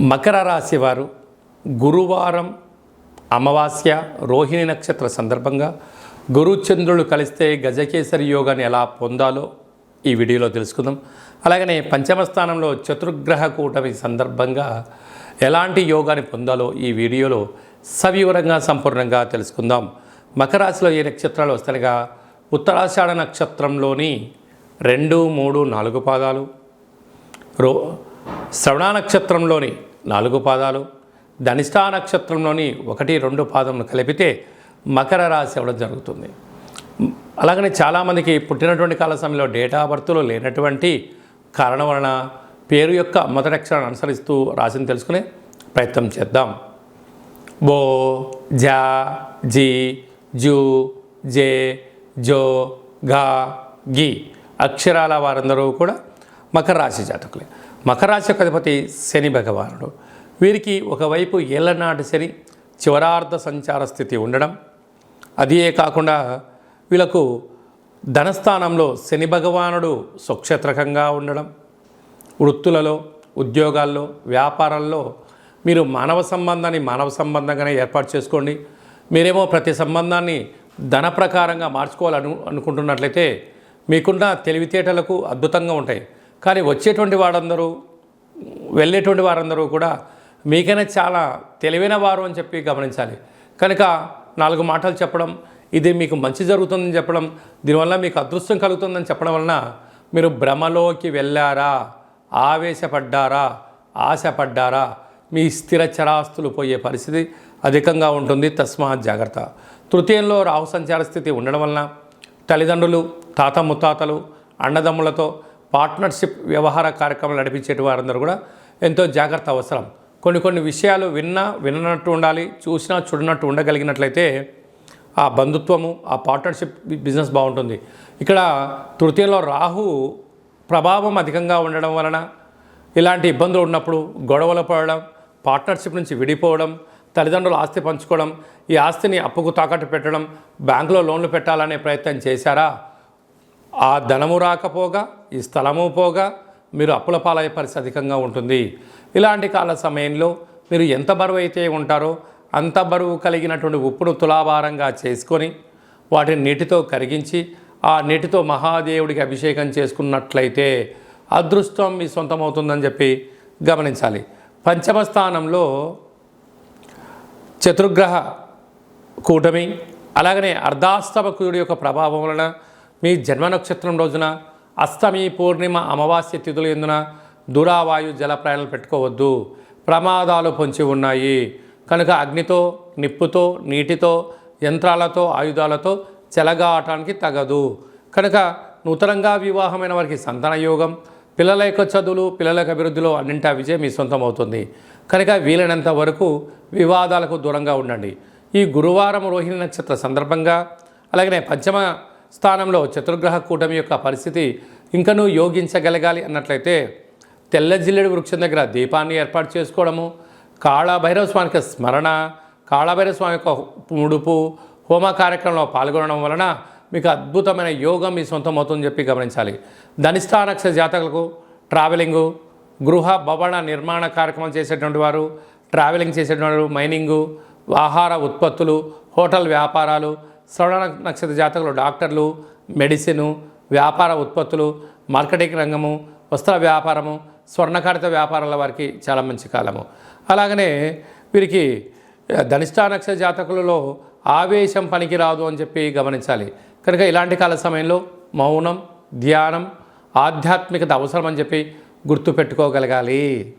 మకర రాశి వారు గురువారం అమావాస్య రోహిణి నక్షత్ర సందర్భంగా గురుచంద్రులు కలిస్తే గజకేసరి యోగాన్ని ఎలా పొందాలో ఈ వీడియోలో తెలుసుకుందాం. అలాగనే పంచమ స్థానంలో చతుర్గ్రహ కూటమి సందర్భంగా ఎలాంటి యోగాన్ని పొందాలో ఈ వీడియోలో సవివరంగా సంపూర్ణంగా తెలుసుకుందాం. మకర రాశిలో ఏ నక్షత్రాలు వస్తాయిగా? ఉత్తరాషాఢ నక్షత్రంలోని రెండు మూడు నాలుగు పాదాలు. రో శ్రవణ నక్షత్రంలోని నాలుగు పాదాలు ధనిష్టా నక్షత్రంలోని ఒకటి రెండు పాదములు కలిపితే మకర రాశి అవ్వడం జరుగుతుంది. అలాగనే చాలామందికి పుట్టినటువంటి కాల సమయంలో డేటా బర్త్లో లేనటువంటి కారణం వలన పేరు యొక్క మొదటి అక్షరాన్ని అనుసరిస్తూ రాశిని తెలుసుకునే ప్రయత్నం చేద్దాం. బో జా జీ జూ జే జో గా గి అక్షరాల వారందరూ కూడా మకర రాశి జాతకులే. మకరాశకధిపతి శని భగవానుడు. వీరికి ఒకవైపు ఏళ్ళనాటి శని చివరార్ధ సంచార స్థితి ఉండడం. అదే కాకుండా వీళ్ళకు ధనస్థానంలో శని భగవానుడు సుక్షేత్రకంగా ఉండడం. వృత్తులలో ఉద్యోగాల్లో వ్యాపారాల్లో మీరు మానవ సంబంధాన్ని మానవ సంబంధంగానే ఏర్పాటు చేసుకోండి. మీరేమో ప్రతి సంబంధాన్ని ధన ప్రకారంగా మార్చుకోవాలను అనుకుంటున్నట్లయితే మీకున్న తెలివితేటలకు అద్భుతంగా ఉంటాయి. కానీ వచ్చేటువంటి వారందరూ వెళ్ళేటువంటి వారందరూ కూడా మీకైనా చాలా తెలివైన వారు అని చెప్పి గమనించాలి. కనుక నాలుగు మాటలు చెప్పడం ఇది మీకు మంచి జరుగుతుందని చెప్పడం దీనివల్ల మీకు అదృష్టం కలుగుతుందని చెప్పడం వలన మీరు భ్రమలోకి వెళ్ళారా ఆవేశపడ్డారా ఆశపడ్డారా మీ స్థిర చరాస్తులు పోయే పరిస్థితి అధికంగా ఉంటుంది. తస్మాత్ జాగ్రత్త. తృతీయంలో రాహు సంచార స్థితి ఉండడం వలన తల్లిదండ్రులు తాత ముత్తాతలు అన్నదమ్ములతో పార్ట్నర్షిప్ వ్యవహార కార్యక్రమాలు నడిపించేటి వారందరూ కూడా ఎంతో జాగ్రత్త అవసరం. కొన్ని కొన్ని విషయాలు విన్నా విననట్టు ఉండాలి చూసినా చూడనట్టు ఉండగలిగినట్లయితే ఆ బంధుత్వము ఆ పార్ట్నర్షిప్ బిజినెస్ బాగుంటుంది. ఇక్కడ తృతీయంలో రాహు ప్రభావం అధికంగా ఉండడం వలన ఇలాంటి ఇబ్బందులు ఉన్నప్పుడు గొడవలు పడడం పార్ట్నర్షిప్ నుంచి విడిపోవడం తల్లిదండ్రులు ఆస్తి పంచుకోవడం ఈ ఆస్తిని అప్పుకు తాకట్టు పెట్టడం బ్యాంకులో లోన్లు పెట్టాలనే ప్రయత్నం చేశారా? ఆ ధనము రాకపోగా ఈ స్థలము పోగా మీరు అప్పుల పాలయ్యే పరిస్థితి అధికంగా ఉంటుంది. ఇలాంటి కాల సమయంలో మీరు ఎంత బరువు అయితే ఉంటారో అంత బరువు కలిగినటువంటి ఉప్పును తులాభారంగా చేసుకొని వాటిని నీటితో కరిగించి ఆ నీటితో మహాదేవుడికి అభిషేకం చేసుకున్నట్లయితే అదృష్టం మీ సొంతమవుతుందని చెప్పి గమనించాలి. పంచమ స్థానంలో చతుర్గ్రహ కూటమి అలాగనే అర్ధాస్తమకుడి యొక్క ప్రభావం వలన మీ జన్మ నక్షత్రం రోజున అష్టమి పూర్ణిమ అమావాస్య తిథులు ఎందున దురావాయు జల ప్రయాణాలు పెట్టుకోవద్దు. ప్రమాదాలు పొంచి ఉన్నాయి. కనుక అగ్నితో నిప్పుతో నీటితో యంత్రాలతో ఆయుధాలతో చెలగాటానికి తగదు. కనుక నూతనంగా వివాహమైన వారికి సంతాన యోగం పిల్లల యొక్క చదువులు పిల్లల యొక్క అభివృద్ధిలో అన్నింటా విజయం మీ సొంతం అవుతుంది కనుక వీలైనంత వరకు వివాదాలకు దూరంగా ఉండండి. ఈ గురువారం రోహిణి నక్షత్ర సందర్భంగా అలాగనే పంచమ స్థానంలో చతుర్గ్రహ కూటమి యొక్క పరిస్థితి ఇంకనూ యోగించగలగాలి అన్నట్లయితే తెల్ల జిల్లెడు వృక్షం దగ్గర దీపాన్ని ఏర్పాటు చేసుకోవడము కాళభైరవ స్వామికి స్మరణ కాళభైరవ స్వామి యొక్క ముడుపు హోమ కార్యక్రమంలో పాల్గొనడం వలన మీకు అద్భుతమైన యోగం మీ సొంతం అవుతుందని చెప్పి గమనించాలి. ధనిష్టానక్ష జాతకులకు ట్రావెలింగు గృహ భవన నిర్మాణ కార్యక్రమం చేసేటువంటి వారు ట్రావెలింగ్ చేసేటువంటి వారు మైనింగు ఆహార ఉత్పత్తులు హోటల్ వ్యాపారాలు శ్రవణ నక్షత్ర జాతకులు డాక్టర్లు మెడిసిను వ్యాపార ఉత్పత్తులు మార్కెటింగ్ రంగము వస్త్ర వ్యాపారము స్వర్ణకారిత వ్యాపారాల వారికి చాలా మంచి కాలము. అలాగనే వీరికి ధనిష్టా నక్షత్ర జాతకులలో ఆవేశం పనికిరాదు అని చెప్పి గమనించాలి. కనుక ఇలాంటి కాల సమయంలో మౌనం ధ్యానం ఆధ్యాత్మికత అవసరం అని చెప్పి గుర్తుపెట్టుకోగలగాలి.